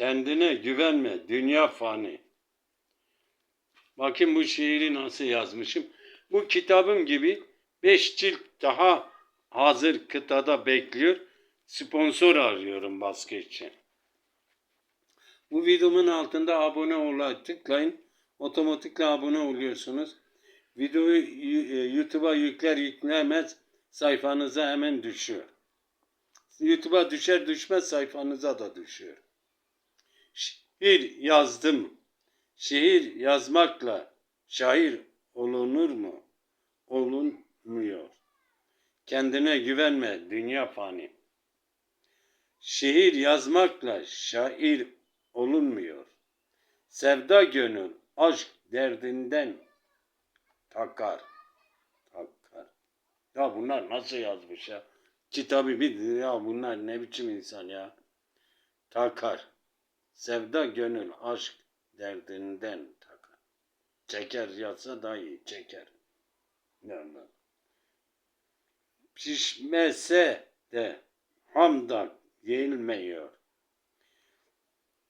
Kendine güvenme. Dünya fani. Bakın bu şiiri nasıl yazmışım. Bu kitabım gibi 5 cilt daha hazır kıtada bekliyor. Sponsor arıyorum baskı için. Bu videomun altında abone ol'a tıklayın. Otomatikle abone oluyorsunuz. Videoyu e, YouTube'a yükler yüklemez sayfanıza hemen düşüyor. YouTube'a düşer düşmez sayfanıza da düşüyor. Şiir yazdım. Şiir yazmakla şair olunur mu? Olunmuyor. Kendine güvenme, dünya fani. Şiir yazmakla şair olunmuyor. Sevda gönül aşk derdinden takar. Takar. Ya bunlar nasıl yazmış ya? Kitabı bir ya bunlar ne biçim insan ya? Takar. Sevda gönül aşk derdinden takar. Çeker yazsa daha iyi çeker. Yani. Pişmese de hamdan yenilmiyor.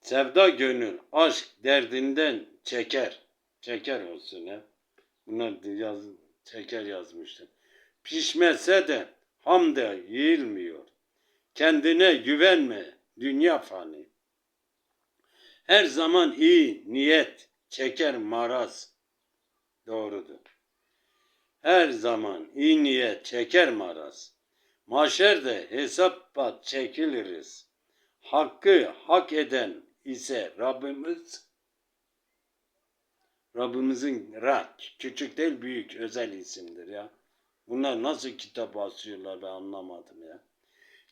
Sevda gönül aşk derdinden çeker. Çeker olsun ya. Bunlar yaz, çeker yazmıştım. Pişmese de ham da yiyilmiyor. Kendine güvenme, dünya fani. Her zaman iyi niyet çeker maraz. Doğrudur. Her zaman iyi niyet çeker maraz. Maşerde hesap çekiliriz. Hakkı hak eden ise Rabbimiz Rabbimizin Ra, küçük değil büyük özel isimdir ya. Bunlar nasıl kitap basıyorlar ben anlamadım ya.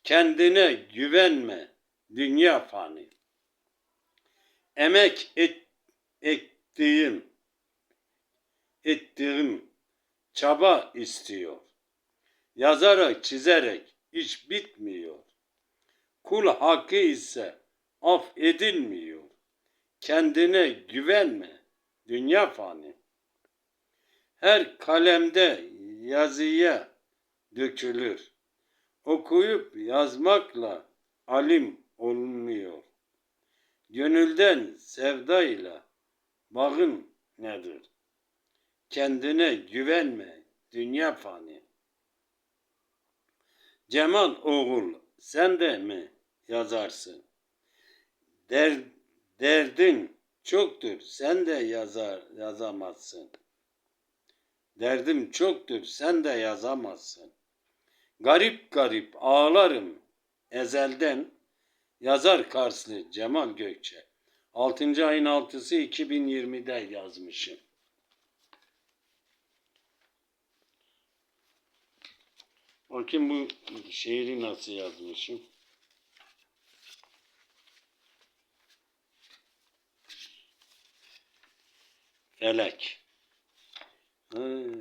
Kendine güvenme. Dünya fani. Emek et, ettiğim ettiğim çaba istiyor. Yazarak çizerek iş bitmiyor. Kul hakkı ise af edilmiyor. Kendine güvenme. Dünya fani. Her kalemde yazıya dökülür. Okuyup yazmakla alim olunmuyor. Gönülden sevdayla bağın nedir? Kendine güvenme, dünya fani. Cemal oğul, sen de mi yazarsın? Der, derdin çoktur, sen de yazar, yazamazsın. Derdim çoktur, sen de yazamazsın. Garip garip ağlarım ezelden, yazar Karslı Cemal Gökçe. 6. ayın 6'sı 2020'de yazmışım. Bakın bu şiiri nasıl yazmışım. Felek. Hı,